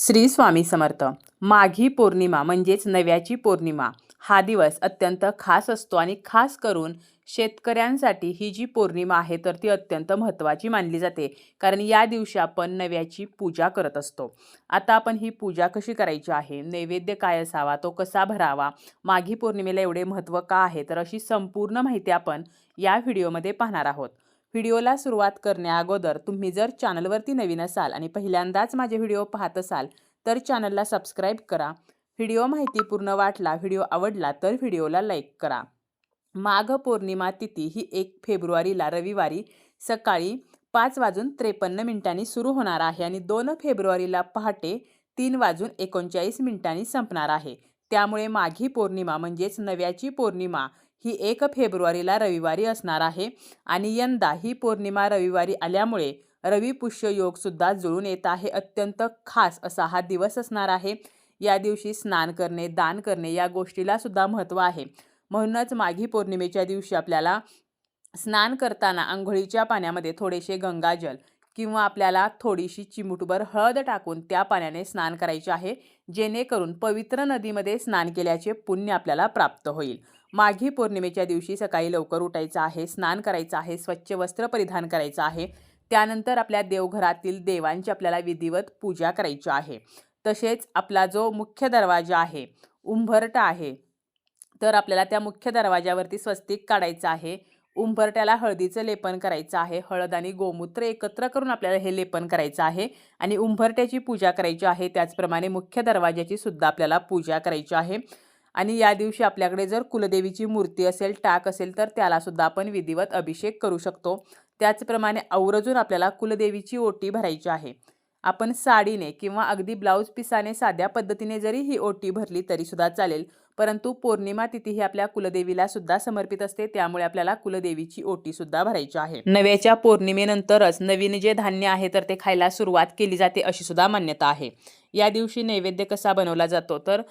श्री स्वामी समर्थ. माघी पौर्णिमा म्हणजेच नव्याची पौर्णिमा. हा दिवस अत्यंत खास असतो आणि खास करून शेतकऱ्यांसाठी ही जी पौर्णिमा आहे तर ती अत्यंत महत्त्वाची मानली जाते. कारण या दिवशी आपण नव्याची पूजा करत असतो. आता आपण ही पूजा कशी करायची आहे? नैवेद्य काय असावा? तो कसा भरावा? माघी पौर्णिमेला एवढे महत्त्व का आहे? तर अशी संपूर्ण माहिती आपण या व्हिडिओमध्ये पाहणार आहोत. व्हिडिओला सुरुवात करण्याअगोदर तुम्ही जर चॅनलवरती नवीन असाल आणि पहिल्यांदाच माझे व्हिडिओ पाहत असाल तर चॅनलला सबस्क्राईब करा. व्हिडिओ माहिती पूर्ण वाटला व्हिडिओ आवडला तर व्हिडिओला लाईक करा. माघ पौर्णिमा तिथी ही एक फेब्रुवारीला रविवारी सकाळी पाच वाजून त्रेपन्न मिनिटांनी सुरू होणार आहे आणि दोन फेब्रुवारीला पहाटे तीन वाजून एकोणचाळीस मिनिटांनी संपणार आहे. त्यामुळे माघी पौर्णिमा म्हणजेच नव्याची पौर्णिमा ही एक फेब्रुवारीला रविवारी असणार आहे आणि यंदा ही पौर्णिमा रविवारी आल्यामुळे रविपुष्य योगसुद्धा जुळून येत आहे. अत्यंत खास असा हा दिवस असणार आहे. या दिवशी स्नान करणे दान करणे या गोष्टीला सुद्धा महत्त्व आहे. म्हणूनच माघी पौर्णिमेच्या दिवशी आपल्याला स्नान करताना आंघोळीच्या पाण्यामध्ये थोडेसे गंगाजल किंवा आपल्याला थोडीशी चिमुटभर हळद टाकून त्या पाण्याने स्नान करायचे आहे. जेणेकरून पवित्र नदीमध्ये स्नान केल्याचे पुण्य आपल्याला प्राप्त होईल. माघी पौर्णिमेच्या दिवशी सकाळी लवकर उठायचं आहे स्नान करायचं आहे स्वच्छ वस्त्र परिधान करायचं आहे. त्यानंतर आपल्या देवघरातील देवांची आपल्याला विधिवत पूजा करायची आहे. तसेच आपला जो मुख्य दरवाजा आहे उंभरट आहे तर आपल्याला त्या मुख्य दरवाजावरती स्वस्तिक काढायचं आहे. उंबरट्याला हळदीचं लेपन करायचं आहे. हळद आणि गोमूत्र एकत्र करून आपल्याला हे लेपन करायचं आहे आणि उंबरट्याची पूजा करायची आहे. त्याचप्रमाणे मुख्य दरवाज्याची सुद्धा आपल्याला पूजा करायची आहे. आणि या दिवशी आपल्याकडे जर कुलदेवीची मूर्ती असेल टाक असेल तर त्यालासुद्धा आपण विधिवत अभिषेक करू शकतो. त्याचप्रमाणे आवर्जून आपल्याला कुलदेवीची ओटी भरायची आहे. आपण साडीने किंवा अगदी ब्लाऊज पिसाने साध्या पद्धतीने जरी ही ओटी भरली तरीसुद्धा चालेल परंतु पौर्णिमा तिथी ही आपल्या कुलदेवीला सुद्धा समर्पित असते. त्यामुळे आपल्याला कुलदेवीची ओटी सुद्धा भरायची आहे. नव्याच्या पौर्णिमेनंतरच नवीन जे धान्य आहे तर ते खायला सुरुवात केली जाते अशी सुद्धा मान्यता आहे. या दिवशी नैवेद्य कसा बनवला जातो तर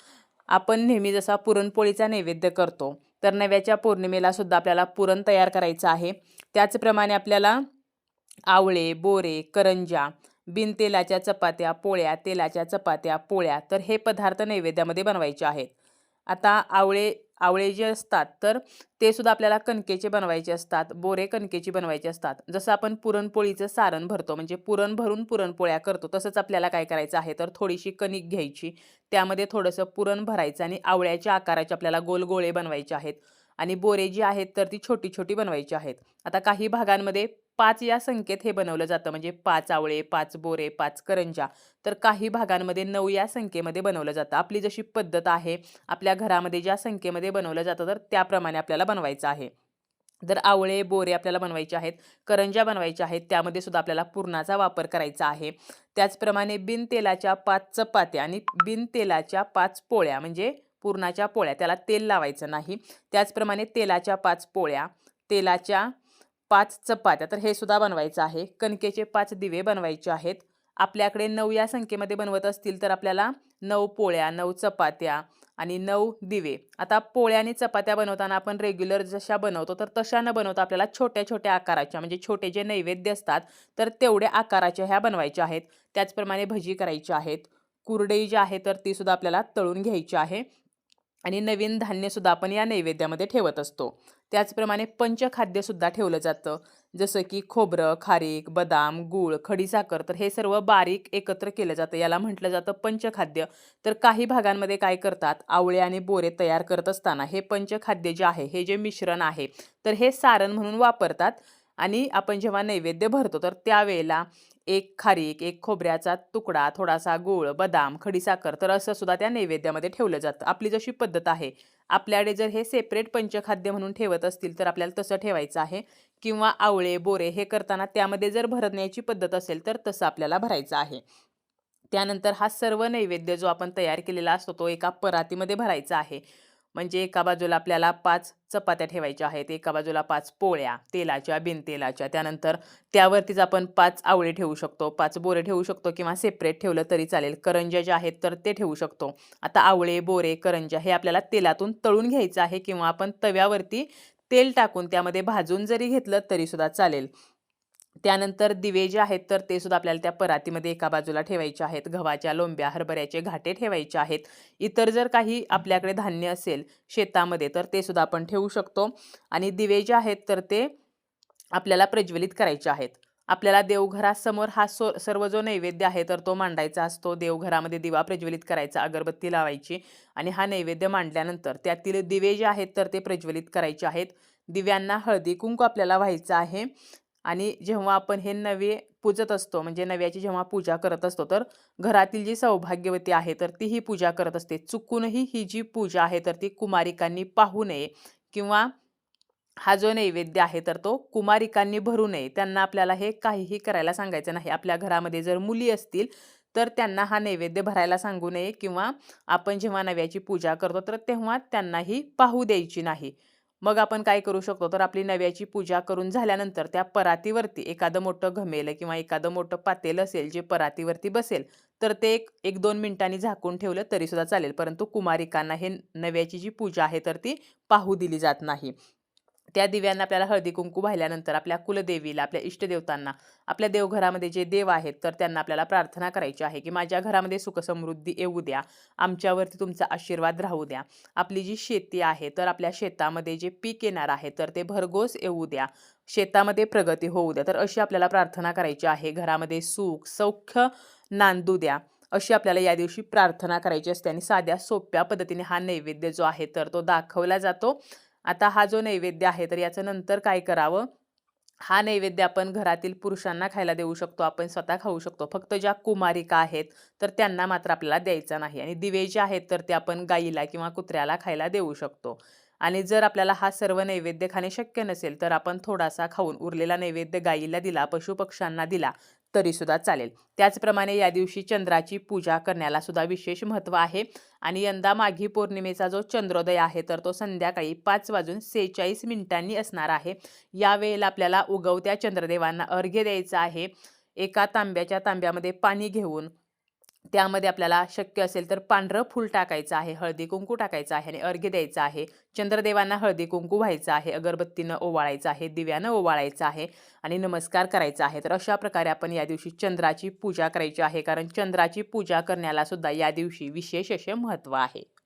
आपण नेहमी जसा पुरणपोळीचा नैवेद्य करतो तर नव्याच्या पौर्णिमेला सुद्धा आपल्याला पुरण तयार करायचं आहे. त्याचप्रमाणे आपल्याला आवळे बोरे करंजा बिनतेलाच्या चपात्या पोळ्या तेलाच्या चपात्या पोळ्या तर हे पदार्थ नैवेद्यामध्ये बनवायचे आहेत. आता आवळे आवळे जे असतात तर ते सुद्धा आपल्याला कणकेचे बनवायचे असतात बोरे कणकेची बनवायचे असतात. जसं आपण पुरणपोळीचं सारण भरतो म्हणजे पुरण भरून पुरणपोळ्या करतो तसंच आपल्याला काय करायचं आहे तर थोडीशी कणिक घ्यायची. त्यामध्ये थोडंसं पुरण भरायचं आणि आवळ्याच्या आकाराचे आपल्याला गोल गोळे बनवायचे आहेत. आणि बोरे जी आहेत तर ती छोटी छोटी बनवायची आहेत. आता काही भागांमध्ये पाच या संख्येत हे बनवलं जातं. म्हणजे पाच आवळे पाच बोरे पाच करंजा तर काही भागांमध्ये नऊ या संख्येमध्ये बनवलं जातं. आपली जशी पद्धत आहे आपल्या घरामध्ये ज्या संख्येमध्ये बनवलं जातं तर त्याप्रमाणे आपल्याला बनवायचं आहे. जर आवळे बोरे आपल्याला बनवायचे आहेत करंजा बनवायच्या आहेत त्यामध्ये सुद्धा आपल्याला पुरणाचा वापर करायचा आहे. त्याचप्रमाणे बिन तेलाच्या पाच चपात्या आणि बिन तेलाच्या पाच पोळ्या म्हणजे पुरणाच्या पोळ्या त्याला तेल लावायचं नाही. त्याचप्रमाणे तेलाच्या पाच पोळ्या तेलाच्या पाच चपात्या. तर हे सुद्धा बनवायचं आहे. कणकेचे पाच दिवे बनवायचे आहेत. आपल्याकडे नऊ या संख्येमध्ये बनवत असतील तर आपल्याला नऊ पोळ्या नऊ चपात्या आणि नऊ दिवे. आता पोळ्या आणि चपात्या बनवताना आपण रेग्युलर जशा बनवतो तर तशा न बनवता आपल्याला छोट्या छोट्या आकाराच्या म्हणजे छोटे जे नैवेद्य असतात तर तेवढ्या आकाराच्या ह्या बनवायच्या आहेत. त्याचप्रमाणे भजी करायची आहेत. कुरडई जी आहे तर ती सुद्धा आपल्याला तळून घ्यायची आहे. आणि नवीन धान्यसुद्धा आपण या नैवेद्यामध्ये ठेवत असतो. त्याचप्रमाणे पंचखाद्यसुद्धा ठेवलं जातं. जसं की खोबरं खारीक बदाम गूळ खडीसाखर तर हे सर्व बारीक एकत्र केलं जातं. याला म्हटलं जातं पंचखाद्य. तर काही भागांमध्ये काय करतात? आवळे आणि बोरे तयार करत असताना हे पंचखाद्य जे आहे हे जे मिश्रण आहे तर हे सारण म्हणून वापरतात. आणि आपण जेव्हा नैवेद्य भरतो तर त्यावेळेला एक खारीक एक खोबऱ्याचा तुकडा थोडासा गूळ बदाम खडीसाखर तर असं सुद्धा त्या नैवेद्यामध्ये ठेवलं जातं. आपली जशी पद्धत आहे आपल्याकडे जर हे सेपरेट पंचखाद्य म्हणून ठेवत असतील तर आपल्याला तसं ठेवायचं आहे. किंवा आवळे बोरे हे करताना त्यामध्ये जर भरण्याची पद्धत असेल तर तसं आपल्याला भरायचं आहे. त्यानंतर हा सर्व नैवेद्य जो आपण तयार केलेला असतो तो एका परातीमध्ये भरायचा आहे. म्हणजे एका बाजूला आपल्याला पाच चपात्या ठेवायच्या आहेत एका बाजूला पाच पोळ्या तेलाच्या बिनतेलाच्या. त्यानंतर त्यावरतीच आपण पाच आवळे ठेवू शकतो. पाच बोरे ठेवू शकतो किंवा सेपरेट ठेवलं तरी चालेल. करंज्या ज्या आहेत तर ते ठेवू शकतो. आता आवळे बोरे करंज्या हे आपल्याला तेलातून तळून घ्यायचं आहे किंवा आपण तव्यावरती तेल टाकून त्यामध्ये भाजून जरी घेतलं तरीसुद्धा चालेल. त्यानंतर दिवे जे आहेत तर ते सुद्धा आपल्याला त्या परातीमध्ये एका बाजूला ठेवायचे आहेत. गव्हाच्या लोंब्या हरभऱ्याचे घाटे ठेवायचे आहेत. इतर जर काही आपल्याकडे धान्य असेल शेतामध्ये तर ते सुद्धा आपण ठेवू शकतो. आणि दिवे जे आहेत तर ते आपल्याला प्रज्वलित करायचे आहेत. आपल्याला देवघरासमोर हा सो सर्व जो नैवेद्य आहे तर तो मांडायचा असतो. देवघरामध्ये दिवा प्रज्वलित करायचा अगरबत्ती लावायची आणि हा नैवेद्य मांडल्यानंतर त्यातील दिवे जे आहेत तर ते प्रज्वलित करायचे आहेत. दिव्यांना हळदी कुंकू आपल्याला व्हायचं आहे. आणि जेव्हा आपण हे नवे पूजत असतो म्हणजे नव्याची जेव्हा पूजा करत असतो तर घरातील जी सौभाग्यवती आहे तर ती ही पूजा करत असते. चुकूनही ही जी पूजा आहे तर ती कुमारिकांनी पाहू नये किंवा हा जो नैवेद्य आहे तर तो कुमारिकांनी भरू नये. त्यांना आपल्याला हे काहीही करायला सांगायचं नाही. आपल्या घरामध्ये जर मुली असतील तर त्यांना हा नैवेद्य भरायला सांगू नये किंवा आपण जेव्हा नव्याची पूजा करतो तर तेव्हा त्यांनाही पाहू द्यायची नाही. मग आपण काय करू शकतो? तर आपली नव्याची पूजा करून झाल्यानंतर त्या परातीवरती एखादं मोठं घमेलं किंवा एखादं मोठं पातेल असेल जे परातीवरती बसेल तर ते एक एक दोन मिनिटांनी झाकून ठेवलं तरीसुद्धा चालेल. परंतु कुमारिकांना हे नव्याची जी पूजा आहे तर ती पाहू दिली जात नाही. त्या दिव्यांना आपल्याला हळदी कुंकू वाहिल्यानंतर आपल्या कुलदेवीला आपल्या इष्टदेवतांना आपल्या देवघरामध्ये जे देव आहेत तर त्यांना आपल्याला प्रार्थना करायची आहे की माझ्या घरामध्ये सुखसमृद्धी येऊ द्या आमच्यावरती तुमचा आशीर्वाद राहू द्या. आपली जी शेती आहे तर आपल्या शेतामध्ये जे पीक येणार आहे तर ते भरघोस येऊ द्या. शेतामध्ये प्रगती होऊ द्या. तर अशी आपल्याला प्रार्थना करायची आहे. घरामध्ये सुख सौख्य नांदू द्या. अशी आपल्याला या दिवशी प्रार्थना करायची असते आणि साध्या सोप्या पद्धतीने हा नैवेद्य जो आहे तर तो दाखवला जातो. आता हा जो नैवेद्य आहे तर याचं नंतर काय करावं? हा नैवेद्य आपण घरातील पुरुषांना खायला देऊ शकतो आपण स्वतः खाऊ शकतो. फक्त ज्या कुमारिका आहेत तर त्यांना मात्र आपल्याला द्यायचा नाही. आणि दिवे जे आहेत तर ते आपण गाईला किंवा कुत्र्याला खायला देऊ शकतो. आणि जर आपल्याला हा सर्व नैवेद्य खाणे शक्य नसेल तर आपण थोडासा खाऊन उरलेला नैवेद्य गाईला दिला पशुपक्ष्यांना दिला तरीसुद्धा चालेल. त्याचप्रमाणे या दिवशी चंद्राची पूजा करण्याला सुद्धा विशेष महत्त्व आहे. आणि यंदा माघी पौर्णिमेचा जो चंद्रोदय आहे तर तो संध्याकाळी पाच वाजून सेहेचाळीस मिनिटांनी असणार आहे. यावेळेला आपल्याला उगवत्या चंद्रदेवांना अर्घ्य द्यायचा आहे. एका तांब्याच्या तांब्यामध्ये पाणी घेऊन त्यामध्ये आपल्याला शक्य असेल तर पांढरं फूल टाकायचं आहे हळदी कुंकू टाकायचं आहे आणि अर्घ्य द्यायचं आहे. चंद्रदेवांना हळदी कुंकू व्हायचं आहे अगरबत्तीनं ओवाळायचं आहे दिव्यानं ओवाळायचं आहे आणि नमस्कार करायचा आहे. तर अशा प्रकारे आपण या दिवशी चंद्राची पूजा करायची आहे कारण चंद्राची पूजा करण्याला सुद्धा या दिवशी विशेष असे महत्त्व आहे.